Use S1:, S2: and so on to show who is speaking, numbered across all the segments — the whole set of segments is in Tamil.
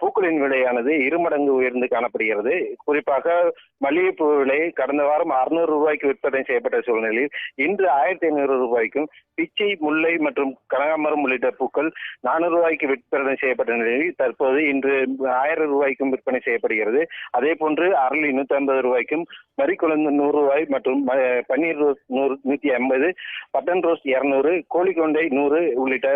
S1: பூக்களின் விலையானது இருமடங்கு உயர்ந்து காணப்படுகிறது. குறிப்பாக மல்லிகைப்பூ விலை கடந்த வாரம் அறுநூறு ரூபாய்க்கு விற்பனை செய்யப்பட்ட சூழ்நிலையில் இன்று ஆயிரத்தி ஐநூறு ரூபாய்க்கும் பிச்சை முல்லை மற்றும் கனகாமரம் உள்ளிட்ட பூக்கள் நானூறு ரூபாய்க்கு விற்பனை செய்யப்பட்ட நிலையில் தற்போது இன்று ஆயிரம் ரூபாய்க்கும் விற்பனை செய்யப்படுகிறது. அதே போன்று அரளி நூத்தி ஐம்பது ரூபாய்க்கும் மறிக்குழந்து நூறு ரூபாய் மற்றும் பன்னீர் ரோஸ் நூறு நூத்தி ஐம்பது பட்டன் ரோஸ் இருநூறு கோழிக்கொண்டை நூறு உள்ளிட்ட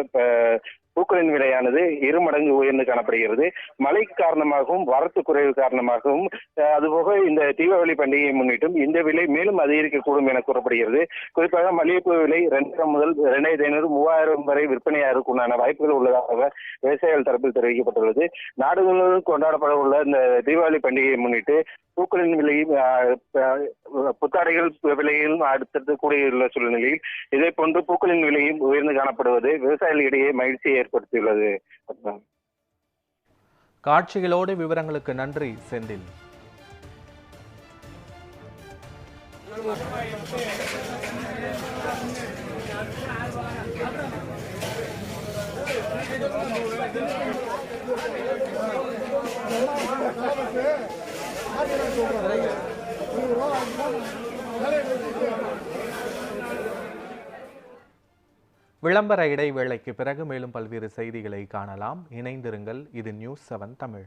S1: பூக்களின் விலையானது இரு மடங்கு உயர்ந்து காணப்படுகிறது. மழை காரணமாகவும் வரத்து குறைவு காரணமாகவும் அதுபோக இந்த தீபாவளி பண்டிகையை முன்னிட்டும் இந்த விலை மேலும் அதிகரிக்கக்கூடும் என கூறப்படுகிறது. குறிப்பாக மல்லிகைப்பூ விலை ரெண்டாயிரம் முதல் ரெண்டாயிரத்தி ஐநூறு மூவாயிரம் வரை விற்பனையாகிறதுக்குண்டான வாய்ப்புகள் உள்ளதாக விவசாயிகள் தரப்பில் தெரிவிக்கப்பட்டுள்ளது. நாடு முழுவதும் கொண்டாடப்பட உள்ள இந்த தீபாவளி பண்டிகையை முன்னிட்டு பூக்களின் விலையும் புத்தாடைகள் விலையும் அடுத்தடுத்து கூடியுள்ள சூழ்நிலையில் இதே போன்று பூக்களின் விலையும் உயர்ந்து காணப்படுவது விவசாயிகளிடையே மகிழ்ச்சியை ஏற்படுத்தியுள்ளது.
S2: காட்சிகளோடு விவரங்களுக்கு நன்றி செந்தில். விளம்பர இடைவேளைக்கு பிறகு மேலும் பல்வேறு செய்திகளை காணலாம். இணைந்திருங்கள். இது நியூஸ் செவன் தமிழ்.